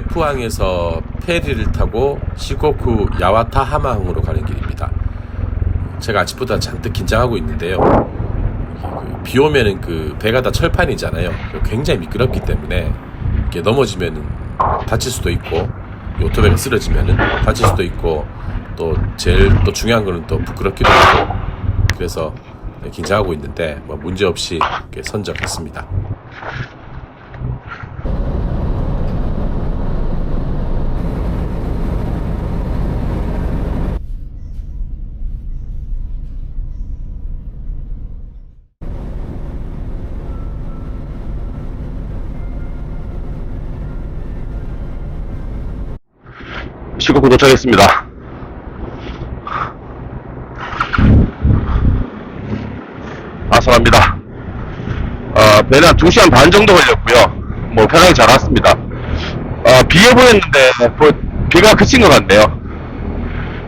베푸항에서 페리를 타고 시코쿠 야와타 하마항으로 가는 길입니다. 제가 아침보다 잔뜩 긴장하고 있는데요. 그비 오면은 그 배가 다 철판이잖아요. 굉장히 미끄럽기 때문에 이렇게 넘어지면은 다칠 수도 있고 이 오토바이가 쓰러지면은 다칠 수도 있고 또 제일 또 중요한 거는 또 부끄럽기도 하고 그래서 긴장하고 있는데 뭐 문제 없이 선적했습니다. 시국구 도착했습니다. 아선합니다. 어, 배는 한 2시간 반 정도 걸렸고요. 뭐 편하게 잘 왔습니다. 어, 비에 보였는데 뭐, 비가 그친 것 같네요.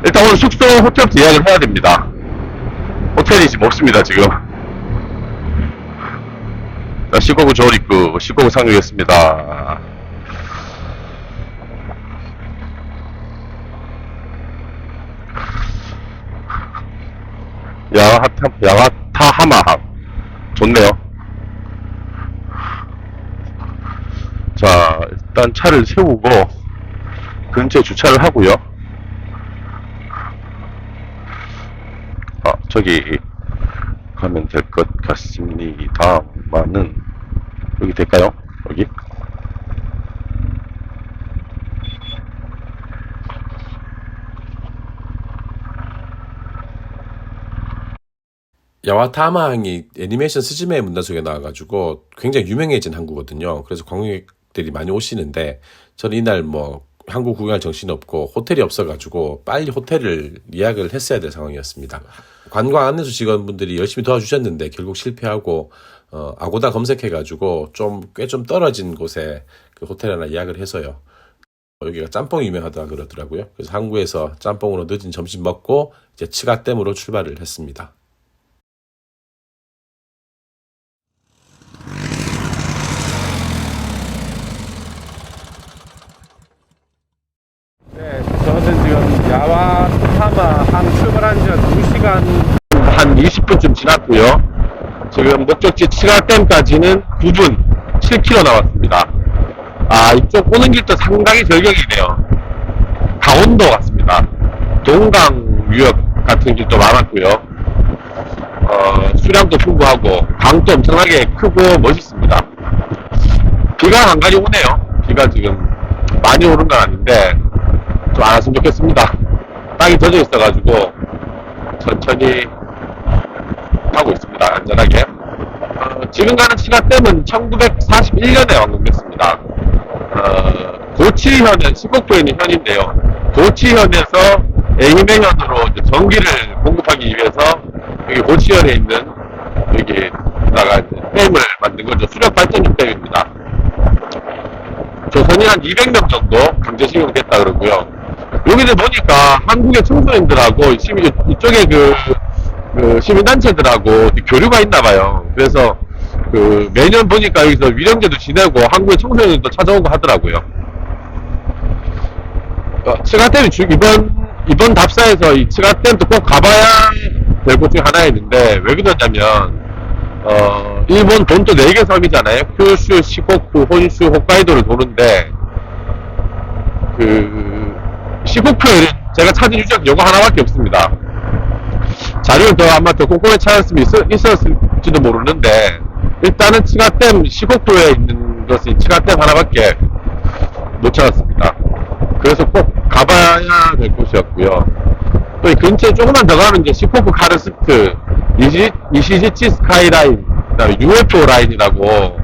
일단 오늘 숙소 호텔부터 예약을 해야 됩니다. 호텔이 지금 없습니다, 지금. 자, 시국구 조립 입구, 시국구 상륙했습니다. 야가타, 야가타 하마항. 좋네요. 자, 일단 차를 세우고, 근처에 주차를 하고요. 아, 저기, 가면 될 것 같습니다만은, 여기 될까요? 여기? 야와타 하마항이 애니메이션 스즈메의 문단 속에 나와가지고 굉장히 유명해진 항구거든요. 그래서 관광객들이 많이 오시는데 저는 이날 뭐 한국 구경할 정신이 없고 호텔이 없어가지고 빨리 호텔을 예약을 했어야 될 상황이었습니다. 관광 안내소 직원분들이 열심히 도와주셨는데 결국 실패하고 어, 아고다 검색해가지고 좀 꽤 좀 떨어진 곳에 그 호텔 하나 예약을 해서요. 여기가 짬뽕이 유명하다 그러더라고요. 그래서 항구에서 짬뽕으로 늦은 점심 먹고 이제 치가댐으로 출발을 했습니다. 네, 저는 지금 야와타마 항 출발한 지한 2시간 한 20분쯤 지났고요. 지금 목적지 칠화댐까지는 9분 7km 남았습니다. 아 이쪽 오는 길도 상당히 절경이네요. 강원도 같습니다. 동강 유역 같은 길도 많았고요. 어, 수량도 풍부하고 강도 엄청나게 크고 멋있습니다. 비가 간간히 오네요. 비가 지금 많이 오는 건 아닌데 좀 안 왔으면 좋겠습니다. 땅이 젖어 있어가지고 천천히 하고 있습니다. 안전하게. 어, 지금 가는 치가댐은 1941년에 완공됐습니다. 어, 고치현은 시곡도에 있는 현인데요. 고치현에서 이제 전기를 공급하기 위해서 여기 고치현에 있는 여기다가 댐을 만든 거죠. 수력 발전용 댐입니다. 조선이 한 200명 정도 강제 식용됐다 그러고요. 여기를 보니까 한국의 청소년들하고 시민 이쪽에 그, 그 시민단체들하고 교류가 있나 봐요. 그래서 그 매년 보니까 여기서 위령제도 지내고 한국의 청소년들도 찾아오고 하더라고요. 어, 츠가댐이 주- 이번 이번 답사에서 이 츠가댐도 꼭 가봐야 될 곳 중 하나였는데 왜 그러냐면 어, 일본 본토 4개 섬이잖아요. 큐슈, 시코쿠, 혼슈, 홋카이도를 도는데, 그, 시코쿠에는 제가 찾은 유적 요거 하나밖에 없습니다. 자료는 더 아마 더 꼼꼼히 찾았으면 있, 었을지도 모르는데, 일단은 치가댐, 시코쿠에 있는 것이 치가댐 하나밖에 못 찾았습니다. 그래서 꼭 가봐야 될 곳이었고요. 또 이 근처에 조금만 더 가면 이제 시코쿠 카르스트, 이시, 이시지치 스카이라인, 그다음에 UFO 라인이라고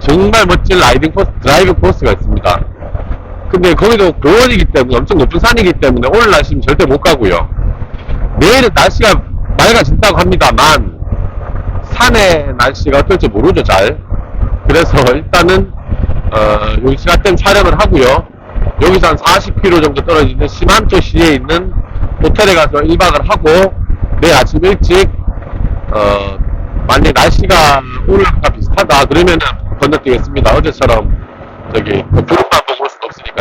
정말 멋진 라이딩 코스, 드라이브 코스가 있습니다. 근데 거기도 고원이기 때문에 엄청 높은 산이기 때문에 오늘 날씨는 절대 못 가고요. 내일은 날씨가 맑아진다고 합니다만 산의 날씨가 어떨지 모르죠 잘. 그래서 일단은 어, 여기 시가댐 촬영을 하고요. 여기서 한 40km 정도 떨어지는 시만토 시에 있는 호텔에 가서 1박을 하고 내일 아침 일찍 어, 만약 날씨가 오늘과 비슷하다 그러면은 건너뛰겠습니다. 어제처럼 저기 그 구름만 보고 올 수는 없으니까.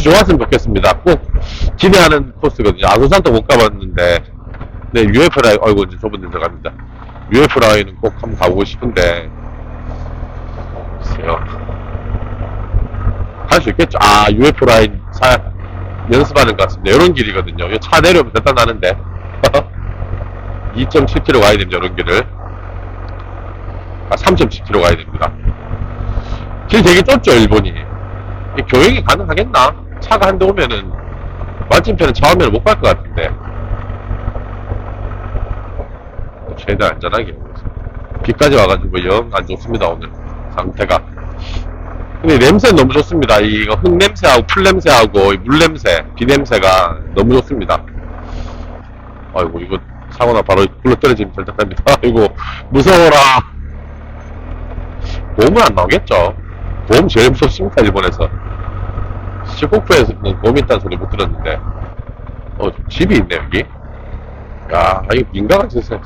날씨 좋았으면 좋겠습니다. 꼭 기대하는 코스거든요. 아군산도 못 가봤는데, 네, UF 라인, 아이고, 이제 좁은 데 들어갑니다. UF 라인은 꼭 한번 가보고 싶은데, 글쎄요. 갈수 있겠죠? 아, UF 라인 사, 연습하는 것 같습니다. 이런 길이거든요. 이차 내려오면 됐다 나는데. 2.7km 가야 됩니다, 이런 길을. 아, 3.7km 가야 됩니다. 길 되게 좁죠, 일본이. 이 교육이 가능하겠나? 차가 한 대 오면은, 맞은편은 차 오면 못 갈 것 같은데. 최대한 안전하게. 비까지 와가지고 영 안 좋습니다, 오늘. 상태가. 근데 냄새 너무 좋습니다. 이거 흙 냄새하고 풀 냄새하고 물 냄새, 비 냄새가 너무 좋습니다. 아이고 이거 사고나 바로 굴러 떨어지면 절단됩니다. 아이고 무서워라. 보험은 안 나오겠죠. 보험 제일 무섭습니다 일본에서. 시코쿠에서는 보험 있다는 소리 못 들었는데. 어 집이 있네 여기. 야 이거 민가가 진짜.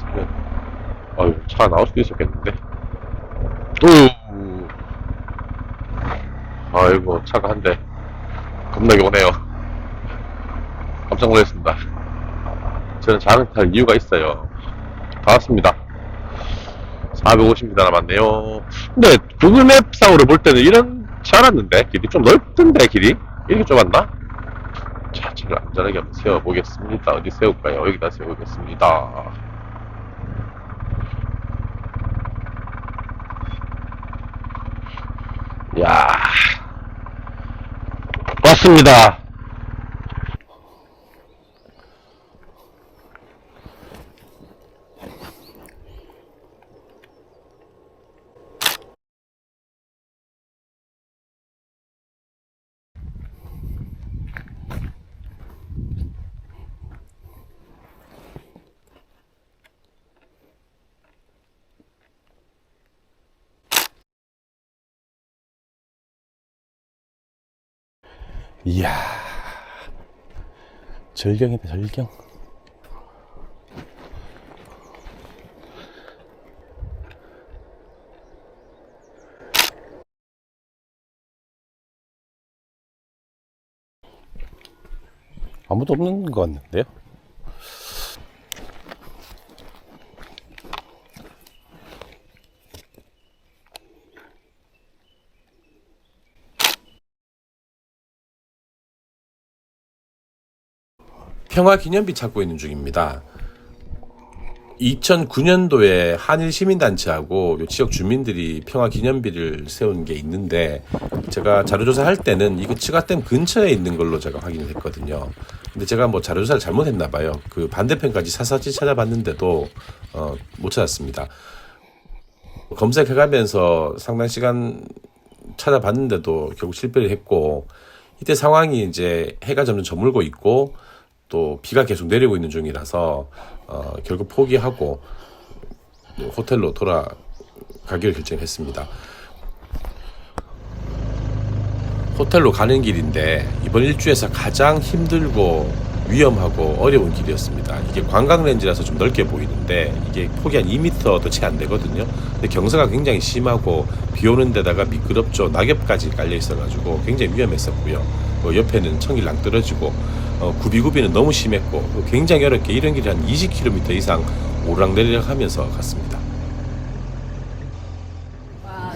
아유 차 나올 수도 있었겠는데. 우. 아이고 차가 한 대 겁나게 오네요 깜짝 놀랐습니다 저는 자는 탈 이유가 있어요 다 왔습니다 450m 남았네요 근데 구글맵상으로 볼 때는 이런지 않았는데 길이 좀 넓던데 길이 이렇게 좁았나? 자 차를 안전하게 한번 세워보겠습니다 어디 세울까요 여기다 세우겠습니다 야 왔습니다. 이야. 절경이다, 절경. 아무도 없는 것 같는데요? 평화 기념비 찾고 있는 중입니다. 2009년도에 한일 시민단체하고 요 지역 주민들이 평화 기념비를 세운 게 있는데 제가 자료조사 할 때는 이거 치가댐 근처에 있는 걸로 제가 확인을 했거든요. 근데 제가 뭐 자료조사를 잘못했나 봐요. 그 반대편까지 사사지 찾아봤는데도 어, 못 찾았습니다. 검색해가면서 상당 시간 찾아봤는데도 결국 실패를 했고 이때 상황이 이제 해가 점점 저물고 있고 또 비가 계속 내리고 있는 중이라서 어, 결국 포기하고 호텔로 돌아가기로 결정했습니다. 호텔로 가는 길인데 이번 일주에서 가장 힘들고 위험하고 어려운 길이었습니다. 이게 관광 렌즈라서 좀 넓게 보이는데 이게 폭이 한 2m도 채 안 되거든요. 근데 경사가 굉장히 심하고 비 오는 데다가 미끄럽죠. 낙엽까지 깔려 있어가지고 굉장히 위험했었고요. 뭐 옆에는 청일랑 떨어지고 어, 구비구비는 너무 심했고 뭐 굉장히 어렵게 이런 길이 한 20km 이상 오르락내리락 하면서 갔습니다. 와,